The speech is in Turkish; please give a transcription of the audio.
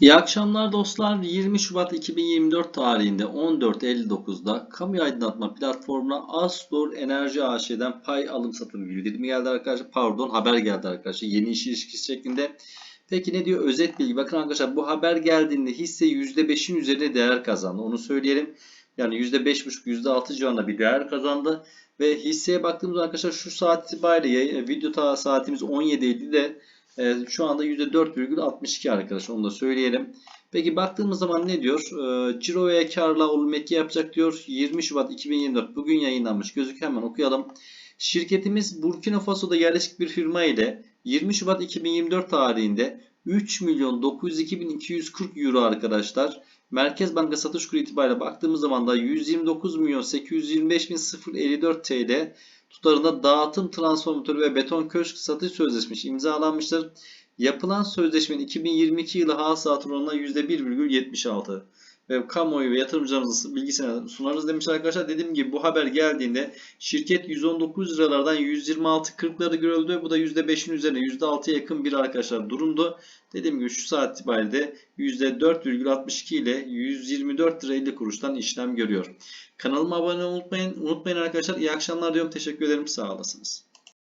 İyi akşamlar dostlar. 20 Şubat 2024 tarihinde 14.59'da kamu aydınlatma platformuna Astor Enerji AŞ'den pay alım satım bildirimi geldi arkadaşlar. Pardon haber geldi arkadaşlar. Yeni iş ilişkisi şeklinde. Peki ne diyor? Özet bilgi. Bakın arkadaşlar bu haber geldiğinde hisse %5'in üzerine değer kazandı. Onu söyleyelim. Yani %5,5 %6 civarında bir değer kazandı. Ve hisseye baktığımız arkadaşlar şu saat itibariyle video saatimiz 17.50'de e, şu anda %4,62 arkadaşlar onu da söyleyelim. Peki baktığımız zaman ne diyor? E, ciro ve karla olum eki yapacak diyor. 20 Şubat 2024 bugün yayınlanmış. Gözüküyor hemen okuyalım. Şirketimiz Burkina Faso'da yerleşik bir firma ile 20 Şubat 2024 tarihinde 3 milyon 902 bin 240 euro arkadaşlar. Merkez Banka satış kuru itibariyle baktığımız zaman da 129 milyon 825 bin 054 TL tutarında dağıtım transformatörü ve beton köşk satış sözleşmesi imzalanmıştır. Yapılan sözleşmenin 2022 yılı hasılat oranına %1,76 ve kamuoyu ve yatırımcılarımızın bilgisine sunarız demiş arkadaşlar. Dediğim gibi bu haber geldiğinde şirket 119 liralardan 126.40'ları görüldü. Bu da %5'in üzerine %6'ya yakın bir arkadaşlar durumdu. Dediğim gibi şu saat itibariyle %4,62 ile 124 lira 50 kuruştan işlem görüyor. Kanalıma abone olmayı unutmayın. Unutmayın arkadaşlar. İyi akşamlar diyorum. Teşekkür ederim. Sağ olasınız.